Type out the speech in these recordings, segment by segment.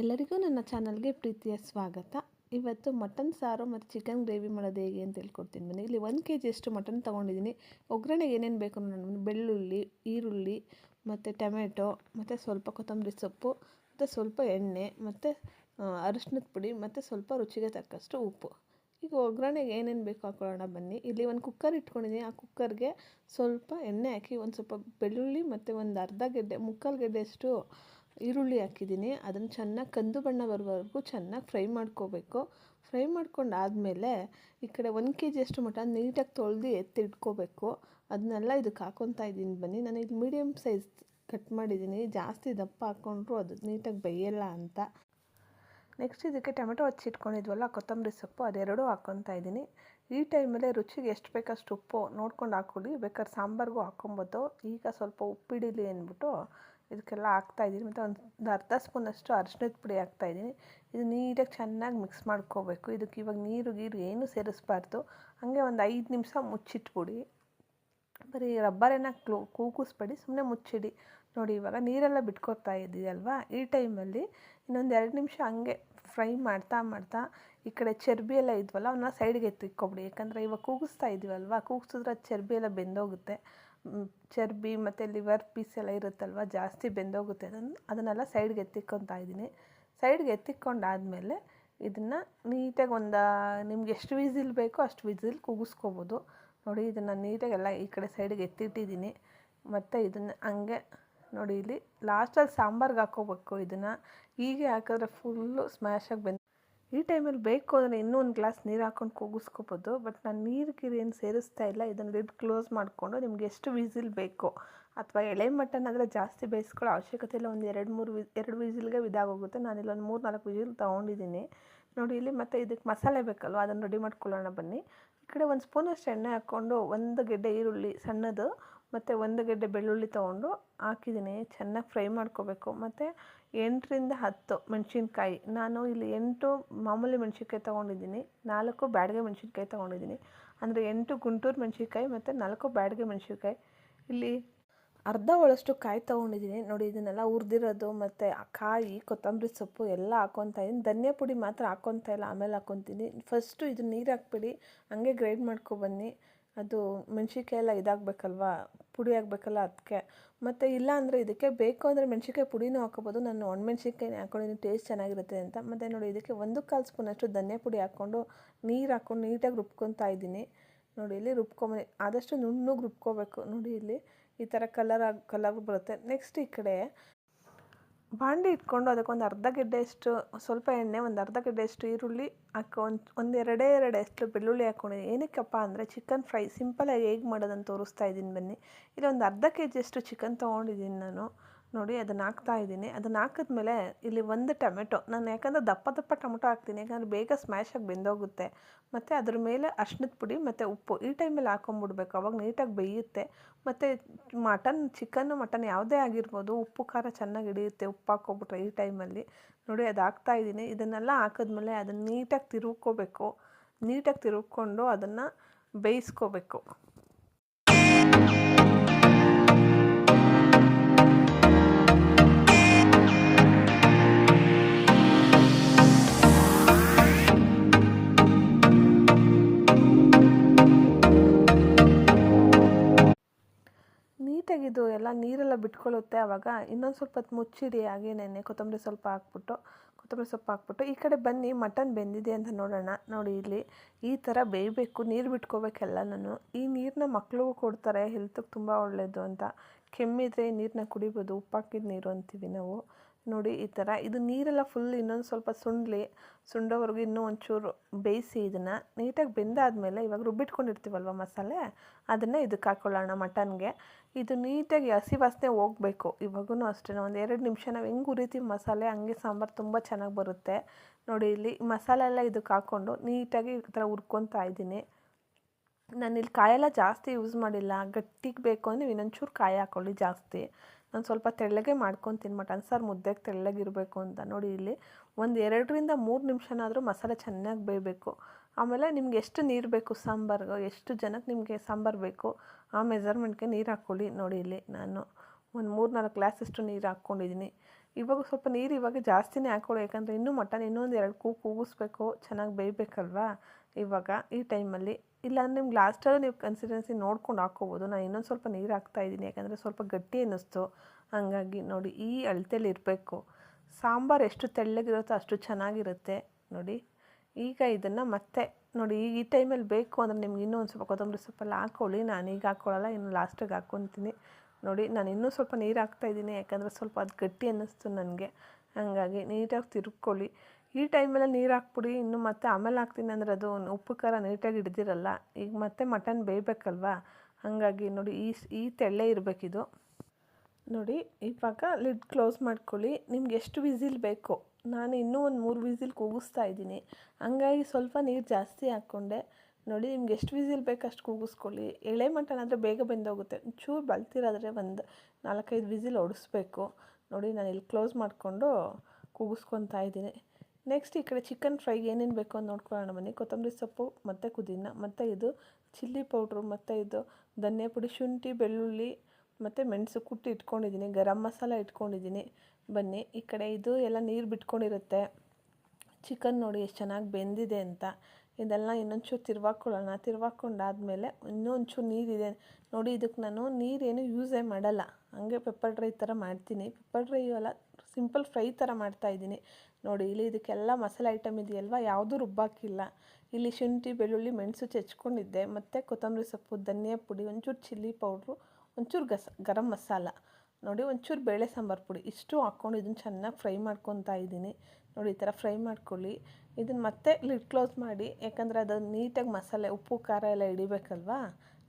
ಎಲ್ರಿಗೂ ನನ್ನ ಚಾನಲ್ಗೆ ಪ್ರೀತಿಯ ಸ್ವಾಗತ. ಇವತ್ತು ಮಟನ್ ಸಾರು ಮತ್ತು ಚಿಕನ್ ಗ್ರೇವಿ ಮಾಡೋದು ಹೇಗೆ ಅಂತ ಹೇಳ್ಕೊಡ್ತೀನಿ ಬನ್ನಿ. ಇಲ್ಲಿ ಒಂದು ಕೆ ಜಿಯಷ್ಟು ಮಟನ್ ತೊಗೊಂಡಿದ್ದೀನಿ. ಒಗ್ಗರಣೆಗೆ ಏನೇನು ಬೇಕು ನಾನು ಬೆಳ್ಳುಳ್ಳಿ, ಈರುಳ್ಳಿ, ಮತ್ತು ಟೊಮೆಟೊ, ಮತ್ತು ಸ್ವಲ್ಪ ಕೊತ್ತಂಬರಿ ಸೊಪ್ಪು, ಮತ್ತು ಸ್ವಲ್ಪ ಎಣ್ಣೆ, ಮತ್ತು ಅರಿಶಿನದ ಪುಡಿ, ಮತ್ತು ಸ್ವಲ್ಪ ರುಚಿಗೆ ತಕ್ಕಷ್ಟು ಉಪ್ಪು. ಈಗ ಒಗ್ಗರಣೆಗೆ ಏನೇನು ಬೇಕು ಹಾಕೊಳ್ಳೋಣ ಬನ್ನಿ. ಇಲ್ಲಿ ಒಂದು ಕುಕ್ಕರ್ ಇಟ್ಕೊಂಡಿದ್ದೀನಿ. ಆ ಕುಕ್ಕರ್ಗೆ ಸ್ವಲ್ಪ ಎಣ್ಣೆ ಹಾಕಿ ಒಂದು ಸ್ವಲ್ಪ ಬೆಳ್ಳುಳ್ಳಿ ಮತ್ತು ಒಂದು ಅರ್ಧ ಗೆಡ್ಡೆ, ಮುಕ್ಕಾಲು ಗೆಡ್ಡೆಯಷ್ಟು ಈರುಳ್ಳಿ ಹಾಕಿದ್ದೀನಿ. ಅದನ್ನು ಚೆನ್ನಾಗಿ ಕಂದು ಬಣ್ಣ ಬರುವವರೆಗೂ ಚೆನ್ನಾಗಿ ಫ್ರೈ ಮಾಡ್ಕೋಬೇಕು. ಫ್ರೈ ಮಾಡ್ಕೊಂಡಾದಮೇಲೆ ಈ ಕಡೆ ಒಂದು ಕೆ ಜಿಯಷ್ಟು ಮಟನ್ ನೀಟಾಗಿ ತೊಳೆದು ಎತ್ತಿಟ್ಕೋಬೇಕು ಅದನ್ನೆಲ್ಲ ಇದಕ್ಕೆ ಹಾಕ್ಕೊತಾ ಇದ್ದೀನಿ. ಬನ್ನಿ, ನಾನು ಇದು ಮೀಡಿಯಮ್ ಸೈಜ್ ಕಟ್ ಮಾಡಿದ್ದೀನಿ. ಜಾಸ್ತಿ ದಪ್ಪ ಹಾಕ್ಕೊಂಡ್ರು ಅದು ನೀಟಾಗಿ ಬೇಯಲ್ಲ ಅಂತ. ನೆಕ್ಸ್ಟ್ ಇದಕ್ಕೆ ಟೊಮೆಟೊ ಹಚ್ಚಿಟ್ಕೊಂಡಿದ್ವಲ್ಲ ಕೊತ್ತಂಬರಿ ಸೊಪ್ಪು, ಅದೆರಡೂ ಹಾಕ್ಕೊತಾ ಇದ್ದೀನಿ. ಈ ಟೈಮಲ್ಲೇ ರುಚಿಗೆ ಎಷ್ಟು ಬೇಕಷ್ಟು ಉಪ್ಪು ನೋಡ್ಕೊಂಡು ಹಾಕ್ಕೊಳ್ಳಿ ಬೇಕಾದ್ರೆ ಸಾಂಬಾರಿಗೂ ಹಾಕ್ಕೊಬೋದು ಈಗ ಸ್ವಲ್ಪ ಉಪ್ಪಿಡಿಲಿ ಅಂದ್ಬಿಟ್ಟು ಇದಕ್ಕೆಲ್ಲ ಹಾಕ್ತಾಯಿದ್ದೀನಿ ಮತ್ತು ಒಂದು ಅರ್ಧ ಸ್ಪೂನಷ್ಟು ಅರಿಶಿನದ ಪುಡಿ ಹಾಕ್ತಾಯಿದ್ದೀನಿ ಇದು ನೀಟಾಗಿ ಚೆನ್ನಾಗಿ ಮಿಕ್ಸ್ ಮಾಡ್ಕೋಬೇಕು. ಇದಕ್ಕೆ ಇವಾಗ ನೀರು, ಗೀರು ಏನೂ ಸೇರಿಸ್ಬಾರ್ದು. ಹಾಗೆ ಒಂದು ಐದು ನಿಮಿಷ ಮುಚ್ಚಿಟ್ಬಿಡಿ. ಬರೀ ರಬ್ಬರೇನ ಕ್ಲೋ, ಕೂಗಿಸ್ಬೇಡಿ. ಸುಮ್ಮನೆ ಮುಚ್ಚಿಡಿ. ನೋಡಿ, ಇವಾಗ ನೀರೆಲ್ಲ ಬಿಟ್ಕೊತಾ ಅಲ್ವಾ ಈ ಟೈಮಲ್ಲಿ ಇನ್ನೊಂದು ಎರಡು ನಿಮಿಷ ಹಂಗೆ ಫ್ರೈ ಮಾಡ್ತಾ ಮಾಡ್ತಾ ಈ ಕಡೆ ಚರ್ಬಿ ಎಲ್ಲ ಇದ್ವಲ್ಲ ಅವನ್ನ ಸೈಡ್ಗೆ ಎತ್ತಿಕ್ಕೊಬಿಡಿ ಯಾಕಂದರೆ ಇವಾಗ ಕೂಗಿಸ್ತಾ ಇದೀವಲ್ವ? ಕೂಗಿಸಿದ್ರೆ ಚರ್ಬಿ ಎಲ್ಲ ಬೆಂದೋಗುತ್ತೆ. ಚರ್ಬಿ ಮತ್ತು ಲಿವರ್ ಪೀಸ್ ಎಲ್ಲ ಇರುತ್ತಲ್ವ, ಜಾಸ್ತಿ ಬೆಂದೋಗುತ್ತೆ ಅದನ್ನು. ಅದನ್ನೆಲ್ಲ ಸೈಡ್ಗೆ ಎತ್ತಿಕ್ಕೊತಾ ಇದ್ದೀನಿ. ಸೈಡ್ಗೆ ಎತ್ತಿಕ್ಕೊಂಡಾದಮೇಲೆ ಇದನ್ನು ನೀಟಾಗಿ ಒಂದು, ನಿಮ್ಗೆ ಎಷ್ಟು ವಿಸಿಲ್ ಬೇಕೋ ಅಷ್ಟು ವಿಸಿಲ್ ಕೂಗಿಸ್ಕೋಬೋದು. ನೋಡಿ, ಇದನ್ನು ನೀಟಾಗೆಲ್ಲ ಈ ಕಡೆ ಸೈಡಿಗೆ ಎತ್ತಿಟ್ಟಿದ್ದೀನಿ. ಮತ್ತು ಇದನ್ನು ಹಂಗೆ, ನೋಡಿ ಇಲ್ಲಿ ಲಾಸ್ಟಲ್ಲಿ ಸಾಂಬಾರ್ಗೆ ಹಾಕೋಬೇಕು ಇದನ್ನು. ಹೀಗೆ ಹಾಕಿದ್ರೆ ಫುಲ್ಲು ಸ್ಮ್ಯಾಶಾಗಿ ಬೆಂದು ಈ ಟೈಮಲ್ಲಿ ಬೇಕು ಅಂದರೆ ಇನ್ನೂ ಒಂದು ಗ್ಲಾಸ್ ನೀರು ಹಾಕ್ಕೊಂಡು ಕೂಗಿಸ್ಕೋಬೋದು. ಬಟ್ ನಾನು ನೀರು ಗೀರು ಏನು ಸೇರಿಸ್ತಾ ಇಲ್ಲ. ಇದನ್ನು ಲಿಡ್ ಕ್ಲೋಸ್ ಮಾಡಿಕೊಂಡು ನಿಮ್ಗೆ ಎಷ್ಟು ವಿಸಿಲ್ ಬೇಕೋ ಅಥವಾ ಎಳೆ ಮಟನ್ ಆದರೆ ಜಾಸ್ತಿ ಬೇಯಿಸ್ಕೊಳ್ಳೋ ಅವಶ್ಯಕತೆ ಇಲ್ಲ. ಒಂದು ಎರಡು ಮೂರು ವಿ ಎರಡು ವಿಸಿಲ್ಗೆ ಇದಾಗೋಗುತ್ತೆ. ನಾನಿಲ್ಲಿ ಒಂದು ಮೂರು ನಾಲ್ಕು ವಿಸಿಲ್ ತೊಗೊಂಡಿದ್ದೀನಿ ನೋಡಿ ಇಲ್ಲಿ ಮತ್ತು ಇದಕ್ಕೆ ಮಸಾಲೆ ಬೇಕಲ್ವ? ಅದನ್ನು ರೆಡಿ ಮಾಡ್ಕೊಳ್ಳೋಣ ಬನ್ನಿ. ಈ ಕಡೆ ಒಂದು ಸ್ಪೂನಷ್ಟು ಎಣ್ಣೆ ಹಾಕ್ಕೊಂಡು ಒಂದು ಗೆಡ್ಡೆ ಈರುಳ್ಳಿ ಸಣ್ಣದು ಮತ್ತು ಒಂದು ಗೆಡ್ಡೆ ಬೆಳ್ಳುಳ್ಳಿ ತೊಗೊಂಡು ಹಾಕಿದ್ದೀನಿ. ಚೆನ್ನಾಗಿ ಫ್ರೈ ಮಾಡ್ಕೋಬೇಕು. ಮತ್ತು ಎಂಟರಿಂದ ಹತ್ತು ಮೆಣಸಿನ್ಕಾಯಿ. ನಾನು ಇಲ್ಲಿ ಎಂಟು ಮಾಮೂಲಿ ಮೆಣಸಿನ್ಕಾಯಿ ತೊಗೊಂಡಿದ್ದೀನಿ. ನಾಲ್ಕು ಬ್ಯಾಡಿಗೆ ಮೆಣಸಿನ್ಕಾಯಿ ತೊಗೊಂಡಿದ್ದೀನಿ. ಅಂದರೆ ಎಂಟು ಗುಂಟೂರು ಮೆಣಸಿನ್ಕಾಯಿ ಮತ್ತು ನಾಲ್ಕು ಬ್ಯಾಡಿಗೆ ಮೆಣಸಿನ್ಕಾಯಿ. ಇಲ್ಲಿ ಅರ್ಧ ಒಳಷ್ಟು ಕಾಯಿ ತೊಗೊಂಡಿದ್ದೀನಿ. ನೋಡಿ, ಇದನ್ನೆಲ್ಲ ಹುರಿದಿರೋದು ಮತ್ತು ಕಾಯಿ, ಕೊತ್ತಂಬರಿ ಸೊಪ್ಪು ಎಲ್ಲ ಹಾಕೊತಾ ಇದ್ದೀನಿ ಧನಿಯಾ ಪುಡಿ ಮಾತ್ರ ಹಾಕೊತಾ ಇಲ್ಲ, ಆಮೇಲೆ ಹಾಕೊತೀನಿ ಫಸ್ಟು ಇದು ನೀರು ಹಾಕ್ಬಿಡಿ. ಹಂಗೆ ಗ್ರೈಂಡ್ ಮಾಡ್ಕೊಬನ್ನಿ ಅದು ಮೆಣ್ಸಿನ್ಕಾಯಿ ಎಲ್ಲ ಇದಾಗಬೇಕಲ್ವ? ಪುಡಿ ಆಗಬೇಕಲ್ಲ ಅದಕ್ಕೆ ಮತ್ತು ಇಲ್ಲ ಅಂದರೆ ಇದಕ್ಕೆ ಬೇಕು ಅಂದರೆ ಮೆಣ್ಸಿನ್ಕಾಯಿ ಪುಡಿನೂ ಹಾಕೋಬೋದು ನಾನು ಒಣಮೆಣ್ಸಿನ್ಕಾಯಿನೇ ಹಾಕ್ಕೊಂಡಿದ್ದೀನಿ ಟೇಸ್ಟ್ ಚೆನ್ನಾಗಿರುತ್ತೆ ಅಂತ. ಮತ್ತು ನೋಡಿ ಇದಕ್ಕೆ ಒಂದು ಕಾಲು ಸ್ಪೂನಷ್ಟು ಧನಿಯಾ ಪುಡಿ ಹಾಕ್ಕೊಂಡು ನೀರು ಹಾಕ್ಕೊಂಡು ನೀಟಾಗಿ ರುಬ್ಕೊತಾ ಇದ್ದೀನಿ. ನೋಡಿ ಇಲ್ಲಿ ರುಬ್ಕೊಂಬನಿ ಆದಷ್ಟು ನುಣ್ಣಗೆ ರುಬ್ಕೋಬೇಕು. ನೋಡಿ ಇಲ್ಲಿ ಈ ಥರ ಕಲರ್ ಆಗಿ ಕಲರ್ ಬರುತ್ತೆ. ನೆಕ್ಸ್ಟ್ ಈ ಕಡೆ ಬಾಂಡಿ ಇಟ್ಕೊಂಡು ಅದಕ್ಕೊಂದು ಅರ್ಧ ಗೆಡ್ಡೆಯಷ್ಟು, ಸ್ವಲ್ಪ ಎಣ್ಣೆ, ಒಂದು ಅರ್ಧ ಗೆಡ್ಡೆಯಷ್ಟು ಈರುಳ್ಳಿ ಹಾಕಿ, ಒಂದು ಒಂದು ಎರಡೇ ಎರಡಷ್ಟು ಬೆಳ್ಳುಳ್ಳಿ ಹಾಕ್ಕೊಂಡಿದ್ದೀನಿ ಏನಕ್ಕಪ್ಪ ಅಂದರೆ ಚಿಕನ್ ಫ್ರೈ ಸಿಂಪಲಾಗಿ ಹೇಗೆ ಮಾಡೋದಂತ ತೋರಿಸ್ತಾ ಇದ್ದೀನಿ ಬನ್ನಿ. ಇಲ್ಲೊಂದು ಅರ್ಧ ಕೆ ಜಿಯಷ್ಟು ಚಿಕನ್ ತೊಗೊಂಡಿದ್ದೀನಿ ನಾನು. ನೋಡಿ ಅದನ್ನು ಹಾಕ್ತಾ ಇದ್ದೀನಿ. ಅದನ್ನು ಹಾಕಿದ್ಮೇಲೆ ಇಲ್ಲಿ ಒಂದು ಟೊಮೆಟೊ, ನಾನು ಯಾಕಂದರೆ ದಪ್ಪ ದಪ್ಪ ಟೊಮೆಟೊ ಹಾಕ್ತೀನಿ, ಯಾಕಂದರೆ ಬೇಗ ಸ್ಮ್ಯಾಶಾಗಿ ಬೆಂದೋಗುತ್ತೆ. ಮತ್ತು ಅದ್ರ ಮೇಲೆ ಅರ್ಶಿನದ ಪುಡಿ ಮತ್ತು ಉಪ್ಪು, ಈ ಟೈಮಲ್ಲಿ ಹಾಕೊಂಬಿಡ್ಬೇಕು, ಅವಾಗ ನೀಟಾಗಿ ಬೇಯುತ್ತೆ. ಮತ್ತು ಮಟನ್ ಚಿಕನ್ ಮಟನ್ ಯಾವುದೇ ಆಗಿರ್ಬೋದು, ಉಪ್ಪು, ಖಾರ ಚೆನ್ನಾಗಿ ಹಿಡಿಯುತ್ತೆ, ಉಪ್ಪು ಹಾಕ್ಕೊಬಿಟ್ರೆ ಈ ಟೈಮಲ್ಲಿ ನೋಡಿ ಅದು ಹಾಕ್ತಾ ಇದ್ದೀನಿ. ಇದನ್ನೆಲ್ಲ ಹಾಕಿದ್ಮೇಲೆ ಅದನ್ನು ನೀಟಾಗಿ ತಿರುಗ್ಕೋಬೇಕು. ನೀಟಾಗಿ ತಿರುಗ್ಕೊಂಡು ಅದನ್ನು ಬೇಯಿಸ್ಕೋಬೇಕು. ಬಿಟ್ಕೊಳ್ಳುತ್ತೆ. ಆವಾಗ ಇನ್ನೊಂದು ಸ್ವಲ್ಪ ಹೊತ್ತು ಮುಚ್ಚಿಡಿ ನೆನೆ ಕೊತ್ತಂಬರಿ ಸ್ವಲ್ಪ ಹಾಕ್ಬಿಟ್ಟು, ಕೊತ್ತಂಬರಿ ಸೊಪ್ಪು ಹಾಕ್ಬಿಟ್ಟು, ಈ ಕಡೆ ಬನ್ನಿ, ಮಟನ್ ಬೆಂದಿದೆ ಅಂತ ನೋಡೋಣ. ನೋಡಿ ಇಲ್ಲಿ ಈ ಥರ ಬೇಯಬೇಕು, ನೀರು ಬಿಟ್ಕೋಬೇಕೆಲ್ಲ ನಾನು. ಈ ನೀರನ್ನ ಮಕ್ಕಳಿಗೂ ಕೊಡ್ತಾರೆ ಹೆಲ್ತಿಗೆ ತುಂಬ ಒಳ್ಳೆಯದು ಅಂತ. ಕೆಮ್ಮಿದ್ರೆ ಈ ನೀರನ್ನ ಕುಡಿಬೋದು ಉಪ್ಪಾಕಿದ ನೀರು ಅಂತೀವಿ ನಾವು. ನೋಡಿ ಈ ಥರ. ಇದು ನೀರೆಲ್ಲ ಫುಲ್ ಇನ್ನೊಂದು ಸ್ವಲ್ಪ ಸುಂಡ್ಲಿ, ಸುಂಡೋವರೆಗೂ ಇನ್ನೂ ಒಂಚೂರು ಬೇಯಿಸಿ ಇದನ್ನು ನೀಟಾಗಿ ಬೆಂದಾದಮೇಲೆ ಇವಾಗ ರುಬ್ಬಿಟ್ಕೊಂಡಿರ್ತೀವಲ್ವ ಮಸಾಲೆ, ಅದನ್ನು ಇದಕ್ಕೆ ಹಾಕ್ಕೊಳ್ಳೋಣ ಮಟನ್ಗೆ. ಇದು ನೀಟಾಗಿ ಹಸಿ ವಾಸನೆ ಹೋಗಬೇಕು. ಇವಾಗೂ ಅಷ್ಟೇ ಒಂದು ಎರಡು ನಿಮಿಷ ನಾವು ಹೆಂಗೆ ಉರಿತೀವಿ ಮಸಾಲೆ, ಹಂಗೆ ಸಾಂಬಾರು ತುಂಬ ಚೆನ್ನಾಗಿ ಬರುತ್ತೆ. ನೋಡಿ ಇಲ್ಲಿ ಮಸಾಲೆ ಎಲ್ಲ ಇದಕ್ಕೆ ಹಾಕ್ಕೊಂಡು ನೀಟಾಗಿ ಈ ಥರ ಹುರ್ಕೊತಾ ಇದ್ದೀನಿ. ನಾನಿಲ್ಲಿ ಕಾಯೆಲ್ಲ ಜಾಸ್ತಿ ಯೂಸ್ ಮಾಡಿಲ್ಲ, ಗಟ್ಟಿಗೆ ಬೇಕು ಅಂದರೆ ಇನ್ನೊಂಚೂರು ಕಾಯಿ ಹಾಕ್ಕೊಳ್ಳಿ ಜಾಸ್ತಿ. ನಾನು ಸ್ವಲ್ಪ ತೆಳ್ಳಗೆ ಮಾಡ್ಕೊತೀನಿ ಮಟನ್ ಸರ್ ಮುದ್ದೆಗೆ ತೆಳ್ಳಗಿರಬೇಕು ಅಂತ. ನೋಡಿ ಇಲ್ಲಿ ಒಂದು ಎರಡರಿಂದ ಮೂರು ನಿಮಿಷನಾದರೂ ಮಸಾಲೆ ಚೆನ್ನಾಗಿ ಬೇಯಬೇಕು. ಆಮೇಲೆ ನಿಮ್ಗೆ ಎಷ್ಟು ನೀರು ಬೇಕು ಸಾಂಬಾರ್ಗೆ, ಎಷ್ಟು ಜನಕ್ಕೆ ನಿಮಗೆ ಸಾಂಬಾರು ಬೇಕು, ಆ ಮೆಜರ್ಮೆಂಟ್ಗೆ ನೀರು ಹಾಕ್ಕೊಳ್ಳಿ ನೋಡಿ ಇಲ್ಲಿ ನಾನು ಒಂದು ಮೂರು ನಾಲ್ಕು ಗ್ಲಾಸಷ್ಟು ನೀರು ಹಾಕ್ಕೊಂಡಿದ್ದೀನಿ ಇವಾಗ ಸ್ವಲ್ಪ ನೀರು ಇವಾಗ ಜಾಸ್ತಿನೇ ಹಾಕ್ಕೊಳ್ಳಿ ಯಾಕಂದರೆ ಇನ್ನೂ ಮಟನ್ ಇನ್ನೊಂದು ಎರಡು ಕೂ, ಕೂಗಿಸ್ಬೇಕು, ಚೆನ್ನಾಗಿ ಬೇಯಬೇಕಲ್ವಾ? ಇವಾಗ ಈ ಟೈಮಲ್ಲಿ ಇಲ್ಲ ನಿಮ್ಗೆ ಲಾಸ್ಟಲ್ಲೂ ನೀವು ಕನ್ಸಿಸ್ಟೆನ್ಸಿ ನೋಡ್ಕೊಂಡು ಹಾಕ್ಕೋಬೋದು. ನಾನು ಇನ್ನೊಂದು ಸ್ವಲ್ಪ ನೀರು ಹಾಕ್ತಾಯಿದ್ದೀನಿ ಯಾಕಂದರೆ ಸ್ವಲ್ಪ ಗಟ್ಟಿ ಅನ್ನಿಸ್ತು. ಹಾಗಾಗಿ ನೋಡಿ ಈ ಅಳತೆಯಲ್ಲಿ ಇರಬೇಕು. ಸಾಂಬಾರು ಎಷ್ಟು ತೆಳ್ಳಗಿರುತ್ತೋ ಅಷ್ಟು ಚೆನ್ನಾಗಿರುತ್ತೆ. ನೋಡಿ, ಈಗ ಇದನ್ನು ಮತ್ತೆ ನೋಡಿ ಈ ಟೈಮಲ್ಲಿ ಬೇಕು ಅಂದರೆ ನಿಮ್ಗೆ ಇನ್ನೂ ಸ್ವಲ್ಪ ಕೊತ್ತಂಬರಿ ಸೊಪ್ಪೆಲ್ಲ ಹಾಕ್ಕೊಳ್ಳಿ ನಾನು ಈಗ ಹಾಕ್ಕೊಳ್ಳಲ್ಲ ಇನ್ನು ಲಾಸ್ಟಿಗೆ ಹಾಕ್ಕೊತೀನಿ ನೋಡಿ, ನಾನು ಇನ್ನೂ ಸ್ವಲ್ಪ ನೀರು ಹಾಕ್ತಾಯಿದ್ದೀನಿ ಯಾಕಂದರೆ ಸ್ವಲ್ಪ ಅದು ಗಟ್ಟಿ ಅನ್ನಿಸ್ತು ನನಗೆ. ಹಾಗಾಗಿ ನೀಟಾಗಿ ತಿರುಗ್ಕೊಳ್ಳಿ ಈ ಟೈಮಲ್ಲಿ ನೀರು ಹಾಕ್ಬಿಡಿ, ಇನ್ನು ಮತ್ತೆ ಆಮೇಲೆ ಹಾಕ್ತೀನಿ ಅಂದರೆ ಅದು ಉಪ್ಪು ಖಾರ ನೀಟಾಗಿ ಹಿಡ್ದಿರಲ್ಲ. ಈಗ ಮತ್ತೆ ಮಟನ್ ಬೇಯಬೇಕಲ್ವಾ? ಹಾಗಾಗಿ ನೋಡಿ, ಈ ಈ ತೆಳ್ಳೆ ಇರಬೇಕಿದು. ನೋಡಿ ಇವಾಗ ಲಿಡ್ ಕ್ಲೋಸ್ ಮಾಡ್ಕೊಳ್ಳಿ. ನಿಮ್ಗೆ ಎಷ್ಟು ವಿಸಿಲ್ ಬೇಕು. ನಾನು ಇನ್ನೂ ಒಂದು ಮೂರು ವಿಸಿಲ್ ಕೂಗಿಸ್ತಾ ಇದ್ದೀನಿ. ಹಂಗಾಗಿ ಸ್ವಲ್ಪ ನೀರು ಜಾಸ್ತಿ ಹಾಕ್ಕೊಂಡೆ. ನೋಡಿ, ನಿಮ್ಗೆ ಎಷ್ಟು ವಿಸಿಲ್ ಬೇಕು ಅಷ್ಟು ಕೂಗಿಸ್ಕೊಳ್ಳಿ. ಎಳೆ ಮಟನ್ ಆದರೆ ಬೇಗ ಬೆಂದೋಗುತ್ತೆ. ಚೂರು ಬಲ್ತಿರಾದರೆ ಒಂದು ನಾಲ್ಕೈದು ವಿಸಿಲ್ ಹೊಡಿಸ್ಬೇಕು ನೋಡಿ, ನಾನು ಇಲ್ಲಿ ಕ್ಲೋಸ್ ಮಾಡಿಕೊಂಡು ಕೂಗಿಸ್ಕೊತಾ ಇದ್ದೀನಿ. ನೆಕ್ಸ್ಟ್ ಈ ಕಡೆ ಚಿಕನ್ ಫ್ರೈ ಏನೇನು ಬೇಕು ಅಂತ ನೋಡ್ಕೊಳ್ಳೋಣ ಬನ್ನಿ. ಕೊತ್ತಂಬರಿ ಸೊಪ್ಪು, ಮತ್ತು ಪುದೀನ, ಮತ್ತು ಇದು ಚಿಲ್ಲಿ ಪೌಡ್ರು ಮತ್ತು ಇದು ಧನಿಯಾ ಪುಡಿ, ಶುಂಠಿ, ಬೆಳ್ಳುಳ್ಳಿ, ಮತ್ತು ಮೆಣಸು ಕುಟ್ಟಿ ಇಟ್ಕೊಂಡಿದ್ದೀನಿ. ಗರಂ ಮಸಾಲ ಇಟ್ಕೊಂಡಿದ್ದೀನಿ. ಬನ್ನಿ, ಈ ಕಡೆ ಇದು ಎಲ್ಲ ನೀರು ಬಿಟ್ಕೊಂಡಿರುತ್ತೆ. ಚಿಕನ್ ನೋಡಿ ಎಷ್ಟು ಚೆನ್ನಾಗಿ ಬೆಂದಿದೆ ಅಂತ. ಇದೆಲ್ಲ ಇನ್ನೊಂಚೂರು ತಿರ್ವಾಕೊಳ್ಳೋಣ. ತಿರ್ವಾಕೊಂಡಾದಮೇಲೆ ಇನ್ನೂ ಒಂಚೂರು ನೀರಿದೆ. ನೋಡಿ, ಇದಕ್ಕೆ ನಾನು ನೀರೇನು ಯೂಸೇ ಮಾಡಲ್ಲ. ಹಂಗೆ ಪೆಪ್ಪರ್ ಡ್ರೈ ಥರ ಮಾಡ್ತೀನಿ. ಪೆಪ್ಪರ್ ಡ್ರೈ ಅಲ್ಲ ಸಿಂಪಲ್ ಫ್ರೈ ಥರ ಮಾಡ್ತಾಯಿದ್ದೀನಿ ನೋಡಿ, ಇಲ್ಲಿ ಇದಕ್ಕೆಲ್ಲ ಮಸಾಲೆ ಐಟಮ್ ಇದೆಯಲ್ವ? ಯಾವುದೂ ರುಬ್ಬಾಕಿಲ್ಲ ಇಲ್ಲಿ ಶುಂಠಿ, ಬೆಳ್ಳುಳ್ಳಿ, ಮೆಣಸು ಚೆಚ್ಕೊಂಡಿದ್ದೆ. ಮತ್ತು ಕೊತ್ತಂಬರಿ ಸೊಪ್ಪು, ಧನಿಯಾ ಪುಡಿ, ಒಂಚೂರು ಚಿಲ್ಲಿ ಪೌಡ್ರು ಒಂಚೂರು ಗಸ, ಗರಂ ಮಸಾಲ. ನೋಡಿ, ಒಂಚೂರು ಬೇಳೆ ಸಾಂಬಾರು ಪುಡಿ. ಇಷ್ಟು ಹಾಕ್ಕೊಂಡು ಇದನ್ನು ಚೆನ್ನಾಗಿ ಫ್ರೈ ಮಾಡ್ಕೊತಾ ಇದ್ದೀನಿ. ನೋಡಿ, ಈ ಥರ ಫ್ರೈ ಮಾಡ್ಕೊಳ್ಳಿ. ಇದನ್ನು ಮತ್ತೆ ಲಿಡ್ ಕ್ಲೋಸ್ ಮಾಡಿ, ಯಾಕಂದರೆ ಅದು ನೀಟಾಗಿ ಮಸಾಲೆ, ಉಪ್ಪು, ಖಾರ ಎಲ್ಲ ಹಿಡಿಬೇಕಲ್ವಾ?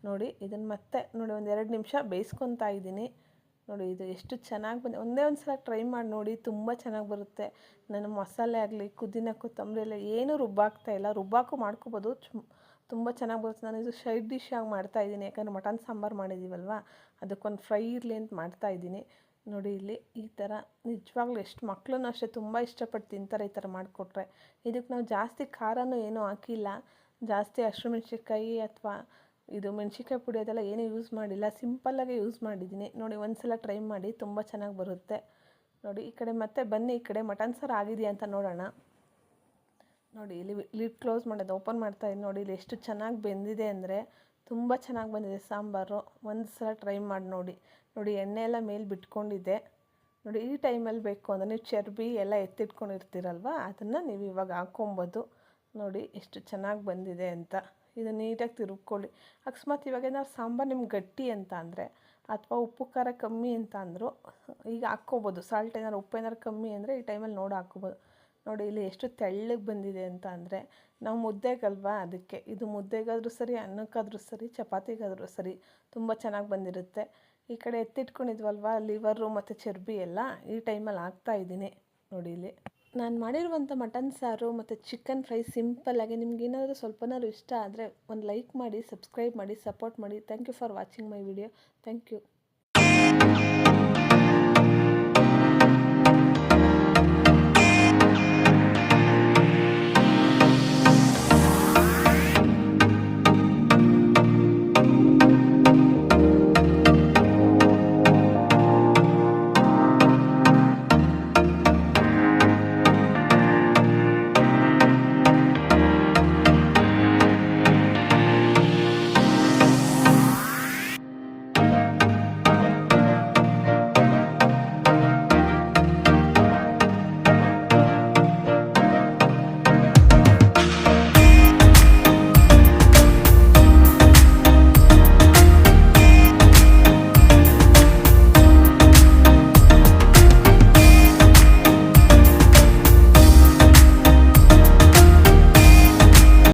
ನೋಡಿ, ಇದನ್ನು ಮತ್ತೆ, ನೋಡಿ ಒಂದು ಎರಡು ನಿಮಿಷ ಬೇಯಿಸ್ಕೊತಾ ಇದ್ದೀನಿ. ನೋಡಿ, ಇದು ಎಷ್ಟು ಚೆನ್ನಾಗಿ ಬಂದು, ಒಂದೇ ಒಂದು ಸಲ ಟ್ರೈ ಮಾಡಿ ನೋಡಿ, ತುಂಬ ಚೆನ್ನಾಗಿ ಬರುತ್ತೆ. ನಾನು ಮಸಾಲೆ ಆಗಲಿ ಕುದಿನ ಕೊತ್ತಂಬರಿ ಎಲ್ಲ ಏನೂ ರುಬ್ಬಾಗ್ತಾ ಇಲ್ಲ. ರುಬ್ಬಾಕು ಮಾಡ್ಕೋಬೋದು. ತುಂಬ ಚೆನ್ನಾಗಿ ಬರುತ್ತೆ. ನಾನು ಇದು ಸೈಡ್ ಡಿಶ್ ಆಗಿ ಮಾಡ್ತಾಯಿದ್ದೀನಿ ಯಾಕಂದರೆ ಮಟನ್ ಸಾಂಬಾರು ಮಾಡಿದ್ದೀವಲ್ವ ಅದಕ್ಕೊಂದು ಫ್ರೈ ಇರಲಿ ಅಂತ ಮಾಡ್ತಾಯಿದ್ದೀನಿ ನೋಡಿ, ಇಲ್ಲಿ ಈ ಥರ ನಿಜವಾಗ್ಲೂ ಎಷ್ಟು ಮಕ್ಕಳೂ ಅಷ್ಟೇ ತುಂಬ ಇಷ್ಟಪಟ್ಟು ತಿಂತಾರೆ ಈ ಥರ ಮಾಡಿಕೊಟ್ರೆ. ಇದಕ್ಕೆ ನಾವು ಜಾಸ್ತಿ ಖಾರನೂ ಏನೂ ಹಾಕಿಲ್ಲ. ಜಾಸ್ತಿ ಹಸಿರು ಮೆಣಸಿನ್ಕಾಯಿ ಅಥವಾ ಇದು ಮೆಣಸಿನ್ಕಾಯಿ ಪುಡಿ ಅದೆಲ್ಲ ಏನೂ ಯೂಸ್ ಮಾಡಿಲ್ಲ. ಸಿಂಪಲ್ಲಾಗೆ ಯೂಸ್ ಮಾಡಿದ್ದೀನಿ. ನೋಡಿ ಒಂದು ಸಲ ಟ್ರೈ ಮಾಡಿ ತುಂಬ ಚೆನ್ನಾಗಿ ಬರುತ್ತೆ. ನೋಡಿ, ಈ ಕಡೆ ಮತ್ತೆ ಬನ್ನಿ, ಈ ಕಡೆ ಮಟನ್ ಸಾರು ಆಗಿದೆಯಾ ಅಂತ ನೋಡೋಣ. ನೋಡಿ, ಇಲ್ಲಿ ಲಿಡ್ ಕ್ಲೋಸ್ ಮಾಡೋದು ಓಪನ್ ಮಾಡ್ತಾ ಇದ್ದೀನಿ. ನೋಡಿ, ಇಲ್ಲಿ ಎಷ್ಟು ಚೆನ್ನಾಗಿ ಬೆಂದಿದೆ ಅಂದರೆ ತುಂಬ ಚೆನ್ನಾಗಿ ಬಂದಿದೆ ಸಾಂಬಾರು. ಒಂದು ಸಲ ಟ್ರೈ ಮಾಡಿ ನೋಡಿ. ನೋಡಿ, ಎಣ್ಣೆ ಎಲ್ಲ ಮೇಲೆ ಬಿಟ್ಕೊಂಡಿದ್ದೆ ನೋಡಿ, ಈ ಟೈಮಲ್ಲಿ ಬೇಕು ಅಂದರೆ ನೀವು ಚರ್ಬಿ ಎಲ್ಲ ಎತ್ತಿಟ್ಕೊಂಡಿರ್ತೀರಲ್ವ? ಅದನ್ನು ನೀವು ಇವಾಗ ಹಾಕ್ಕೊಬೋದು. ನೋಡಿ, ಎಷ್ಟು ಚೆನ್ನಾಗಿ ಬಂದಿದೆ ಅಂತ. ಇದು ನೀಟಾಗಿ ತಿರುಗ್ಕೊಳ್ಳಿ ಅಕಸ್ಮಾತ್ ಇವಾಗ ಏನಾದ್ರು ಸಾಂಬಾರು ನಿಮ್ಗೆ ಗಟ್ಟಿ ಅಂತ ಅಂದರೆ, ಅಥವಾ ಉಪ್ಪು, ಖಾರ ಕಮ್ಮಿ ಅಂತ ಅಂದರು, ಈಗ ಹಾಕ್ಕೋಬೋದು. ಸಾಲ್ಟ್ ಏನಾದ್ರು, ಉಪ್ಪು ಏನಾದ್ರು ಕಮ್ಮಿ ಅಂದರೆ ಈ ಟೈಮಲ್ಲಿ ನೋಡಿ ಹಾಕ್ಕೋಬೋದು. ನೋಡಿ, ಇಲ್ಲಿ ಎಷ್ಟು ತೆಳ್ಳಗೆ ಬಂದಿದೆ ಅಂತ ಅಂದರೆ, ನಾವು ಮುದ್ದೆಗಲ್ವಾ ಅದಕ್ಕೆ? ಇದು ಮುದ್ದೆಗಾದರೂ ಸರಿ, ಅನ್ನಕ್ಕಾದರೂ ಸರಿ, ಚಪಾತಿಗಾದರೂ ಸರಿ, ತುಂಬ ಚೆನ್ನಾಗಿ ಬಂದಿರುತ್ತೆ. ಈ ಕಡೆ ಎತ್ತಿಟ್ಕೊಂಡಿದ್ವಲ್ವ ಲಿವರು ಮತ್ತು ಚರ್ಬಿ ಎಲ್ಲ, ಈ ಟೈಮಲ್ಲಿ ಹಾಕ್ತಾಯಿದ್ದೀನಿ ನೋಡಿ ಇಲ್ಲಿ. ನಾನು ಮಾಡಿರುವಂಥ ಮಟನ್ ಸಾರು ಮತ್ತು ಚಿಕನ್ ಫ್ರೈ ಸಿಂಪಲ್ಲಾಗಿ ನಿಮ್ಗೇನಾದರೂ ಸ್ವಲ್ಪನಾದ್ರು ಇಷ್ಟ ಆದರೆ ಒಂದು ಲೈಕ್ ಮಾಡಿ ಸಬ್ಸ್ಕ್ರೈಬ್ ಮಾಡಿ ಸಪೋರ್ಟ್ ಮಾಡಿ. Thank you for watching my video thank you